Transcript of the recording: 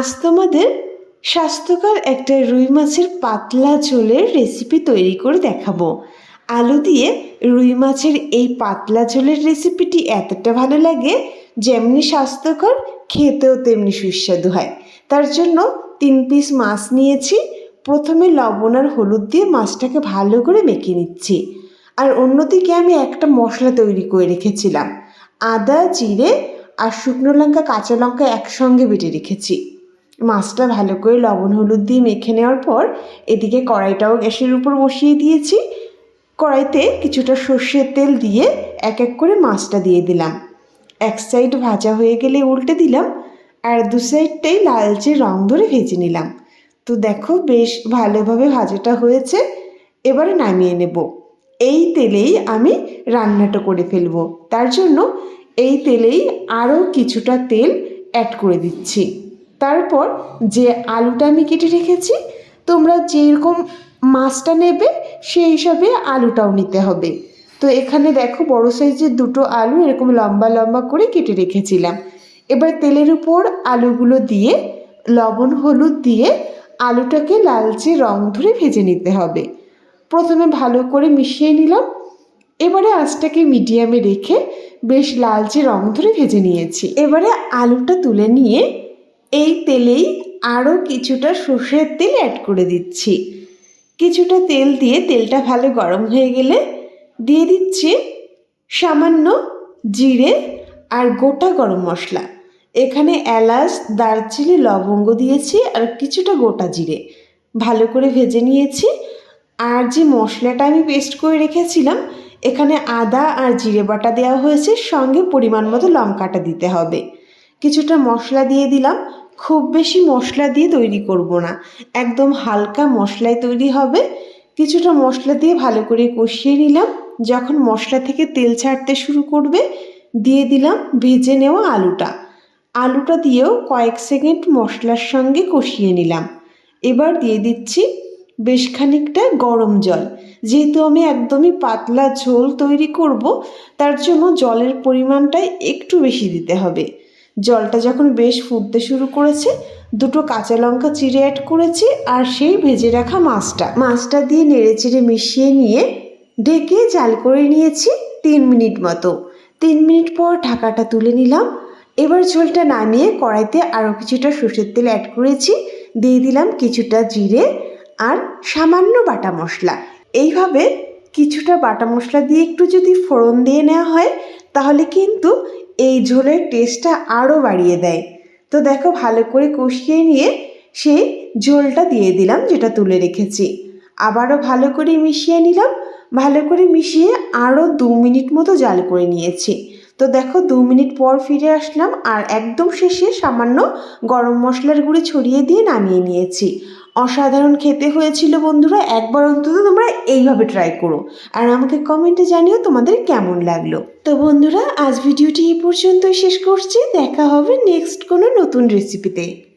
আজ তোমাদের স্বাস্থ্যকর একটা রুই মাছের পাতলা ঝোলের রেসিপি তৈরি করে দেখাবো। আলু দিয়ে রুই মাছের এই পাতলা ঝোলের রেসিপিটি এতটা ভালো লাগে, যেমনি স্বাস্থ্যকর, খেতেও তেমনি সুস্বাদু হয়। তার জন্য তিন পিস মাছ নিয়েছি, প্রথমে লবণ আর হলুদ দিয়ে মাছটাকে ভালো করে মেখে নিচ্ছি। আর অন্যদিকে আমি একটা মশলা তৈরি করে রেখেছিলাম, আদা, জিরে আর শুকনো লঙ্কা, কাঁচা লঙ্কা একসঙ্গে বেটে রেখেছি। মাছটা ভালো করে লবণ, হলুদ দিয়ে মেখে নেওয়ার পর এদিকে কড়াইটাও গ্যাসের উপর বসিয়ে দিয়েছি। কড়াইতে কিছুটা সর্ষের তেল দিয়ে এক এক করে মাছটা দিয়ে দিলাম। এক সাইড ভাজা হয়ে গেলে উল্টে দিলাম আর দু সাইডটাই লালচে রং ধরে ভেজে নিলাম। তো দেখো বেশ ভালোভাবে ভাজাটা হয়েছে। এবারে নামিয়ে নেব। এই তেলেই আমি রান্নাটা করে ফেলব। তার জন্য এই তেলেই আরও কিছুটা তেল অ্যাড করে দিচ্ছি। তারপর যে আলুটা আমি কেটে রেখেছি, তোমরা যেরকম মাছটা নেবে, সেই হিসাবে আলুটাও নিতে হবে। তো এখানে দেখো বড় সাইজের দুটো আলু এরকম লম্বা লম্বা করে কেটে রেখেছিলাম। এবার তেলের উপর আলুগুলো দিয়ে, লবণ হলুদ দিয়ে আলুটাকে লালচে রং ধরে ভেজে নিতে হবে। প্রথমে ভালো করে মিশিয়ে নিলাম। এবারে আঁচটাকে মিডিয়ামে রেখে বেশ লালচে রং ধরে ভেজে নিয়েছি। এবারে আলুটা তুলে নিয়ে এই তেলেই আরও কিছুটা সর্ষের তেল অ্যাড করে দিচ্ছি। কিছুটা তেল দিয়ে তেলটা ভালো গরম হয়ে গেলে দিয়ে দিচ্ছি সামান্য জিরে আর গোটা গরম মশলা। এখানে এলাচ, দারচিনি, লবঙ্গ দিয়েছি আর কিছুটা গোটা জিরে। ভালো করে ভেজে নিয়েছি। আর যে মশলাটা আমি পেস্ট করে রেখেছিলাম, এখানে আদা আর জিরে বাটা দেওয়া হয়েছে। সঙ্গে পরিমাণ মতো লঙ্কাটা দিতে হবে। কিছুটা মশলা দিয়ে দিলাম। খুব বেশি মশলা দিয়ে তৈরি করব না। একদম হালকা মশলায় তৈরি হবে। কিছুটা মশলা দিয়ে ভালো করে কষিয়ে নিলাম। যখন মশলা থেকে তেল ছাড়তে শুরু করবে, দিয়ে দিলাম ভেজে নেওয়া আলুটা। আলুটা দিয়েও কয়েক সেকেন্ড মশলার সঙ্গে কষিয়ে নিলাম। এবার দিয়ে দিচ্ছি বেশ খানিকটা গরম জল। যেহেতু আমি একদমই পাতলা ঝোল তৈরি করব, তার জন্য জলের পরিমাণটাই একটু বেশি দিতে হবে। জলটা যখন বেশ ফুটতে শুরু করেছে, দুটো কাঁচা লঙ্কা চিড়ে অ্যাড করেছি আর সেই ভেজে রাখা মাছটা। মাছটা দিয়ে নেড়ে চেড়ে মিশিয়ে নিয়ে ঢেকে জাল করে নিয়েছি তিন মিনিট মতো। তিন মিনিট পর ঢাকাটা তুলে নিলাম। এবার ঝোলটা নামিয়ে কড়াইতে আরও কিছুটা সর্ষের তেল অ্যাড করেছি। দিয়ে দিলাম কিছুটা জিরে আর সামান্য বাটা মশলা। এইভাবে কিছুটা বাটা মশলা দিয়ে একটু যদি ফোড়ন দিয়ে নেওয়া হয়, তাহলে কিন্তু এই ঝোলের টেস্টটা আরও বাড়িয়ে দেয়। তো দেখো ভালো করে কষিয়ে নিয়ে সেই ঝোলটা দিয়ে দিলাম যেটা তুলে রেখেছি। আবারও ভালো করে মিশিয়ে নিলাম। ভালো করে মিশিয়ে আরও দু মিনিট মতো জাল করে নিয়েছি। তো দেখো দু মিনিট পর ফিরে আসলাম আর একদম শেষে সামান্য গরম মশলার গুঁড়ি ছড়িয়ে দিয়ে নামিয়ে নিয়েছি। অসাধারণ খেতে হয়েছিল বন্ধুরা, একবার অন্তত তোমরা এইভাবে ট্রাই করো। আর আমাকে কমেন্টে জানিও তোমাদের কেমন লাগল। তো বন্ধুরা, আজ ভিডিওটি এই পর্যন্তই শেষ করছি, দেখা হবে নেক্সট কোনো নতুন রেসিপিতে